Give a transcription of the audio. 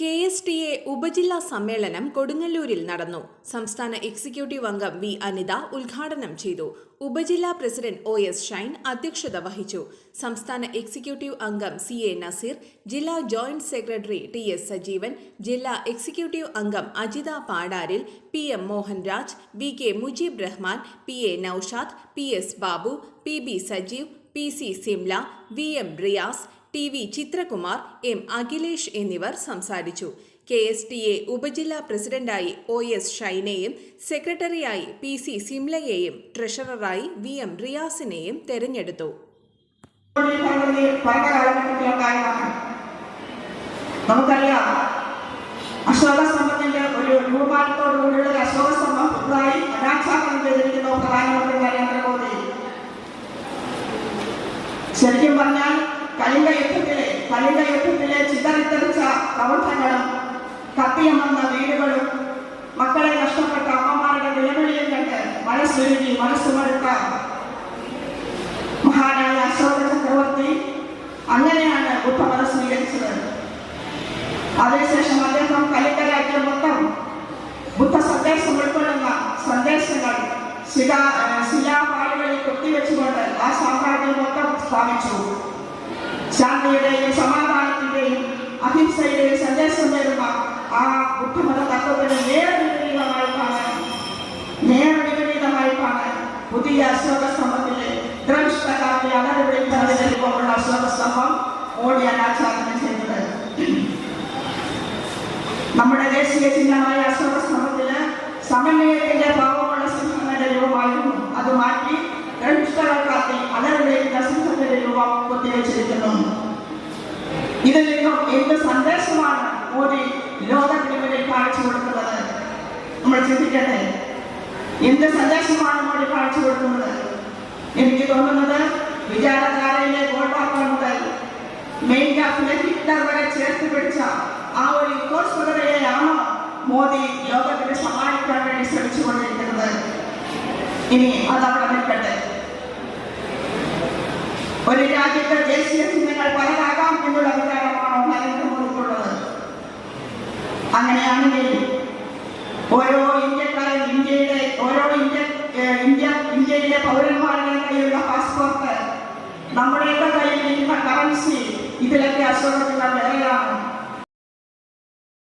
K S T A ഉപജില്ലാ സമ്മേളനം കൊടുങ്ങല്ലൂരിൽ നടന്നു. സംസ്ഥാന എക്സിക്യൂട്ടീവ് അംഗം വി അനിത ഉദ്ഘാടനം ചെയ്തു. ഉപജില്ലാ പ്രസിഡന്റ് ഒ എസ് ഷൈൻ അധ്യക്ഷത വഹിച്ചു. സംസ്ഥാന എക്സിക്യൂട്ടീവ് അംഗം സി എ നസീർ ജില്ലാ joint secretary T S Sajeevan ജില്ലാ എക്സിക്യൂട്ടീവ് അംഗം Ajitha പാടാരിൽ P M Mohanraj V K Mujeeb Rahman P A Noushad P S Babu P B Sajeev P C Simla V M Riyas T V Chithrakumar M Akhilesh എന്നിവർ സംസാരിച്ചു. K S T A ഉപജില്ലാ പ്രസിഡന്റായി O S ഷൈനെയും സെക്രട്ടറിയായി P C സിംലയെയും ട്രഷററായി V M റിയാസിനെയും തെരഞ്ഞെടുത്തു. നമുക്കറിയാം ശരിക്കും പറഞ്ഞാൽ കലിംഗ യുദ്ധത്തിലെ കലിംഗ യുദ്ധത്തിലെ ചിതറിത്തെറിച്ച പ്രവർത്തനങ്ങളും കത്തിയമർന്ന വീടുകളും മക്കളെ നഷ്ടപ്പെട്ട അമ്മമാരുടെ വിലവിളിയും കണ്ട് മനസ്സുരുകി മനസ്സുമടുത്ത മഹാനായ അശോക ചക്രവർത്തി അങ്ങനെയാണ് ബുദ്ധമതം സ്വീകരിച്ചത് അതിനുശേഷം അദ്ദേഹം കലിംഗ രാജ്യം മൊത്തം ബുദ്ധ സന്ദേശം ഉൾക്കൊള്ളുന്ന സന്ദേശങ്ങൾ ശിലാ ശിലാപാടുകളിൽ കൊത്തിവെച്ചുകൊണ്ട് ആ സാമ്രാജ്യം മൊത്തം സ്ഥാപിച്ചു ശാന്തിയുടെയും സമാധാനത്തിന്റെയും അഹിംസയുടെയും സന്ദേശം നേരുന്ന ആ ബുദ്ധമത തത്വത്തിന് നേർവിപരീതമായിട്ടാണ് നേർവിപരീതമായിട്ടാണ് പുതിയ അശോക സ്തംഭത്തിലെ ദ്രവിഷ്ടകാലത്തെ അനർവിളിക്കുന്നതിന് രൂപമുള്ള അശോക സ്തംഭം മോഡി അനാച്ഛാദനം ചെയ്തത് നമ്മുടെ ദേശീയ ചിഹ്നമായ അശോക സ്തംഭത്തില് സമന്വയത്തിന്റെ ഭാവമുള്ള രൂപം കുത്തിവെച്ചിരിക്കുന്നു ഇതിൽ നിന്നും എന്ത് സന്ദേശമാണ് മോദി ലോകത്തിന് മുന്നിൽ കാണിച്ചു കൊടുക്കുന്നത്? നമ്മൾ ചിന്തിക്കട്ടെ. എന്ത് സന്ദേശമാണ് മോദി കാണിച്ചു കൊടുക്കുന്നത്? എനിക്ക് തോന്നുന്നത് വിചാരധാരയിലെ ഗോൾവാക്കർ മുതൽ മെയിൻ ക്യാമ്പിലെ ഹിറ്റ്ലർ വരെ ചേർത്ത് പിടിച്ച ആ ഒരു ഇക്കോസ്വതയെയാണോ മോദി ലോകത്തിന് സഹായിക്കാൻ വേണ്ടി ശ്രമിച്ചുകൊണ്ടിരിക്കുന്നത്? ഇനി അതവിടെ നിൽക്കട്ടെ. ഒരു രാജ്യത്തെ ദേശീയ ചിഹ്നങ്ങൾ പലതാകാം എന്നുള്ള അധികാരമാണോ നരേന്ദ്രമോദിക്കുള്ളത് അങ്ങനെയാണെങ്കിൽ ഓരോ ഇന്ത്യക്കാരൻ ഇന്ത്യയുടെ ഓരോ ഇന്ത്യ ഇന്ത്യ ഇന്ത്യയിലെ പൗരന്മാരുടെ കയ്യിലുള്ള പാസ്പോർട്ട് നമ്മുടെയൊക്കെ കയ്യിലിരിക്കുന്ന കറൻസി ഇതിലൊക്കെ അസുഖങ്ങൾ വേറെയാണ്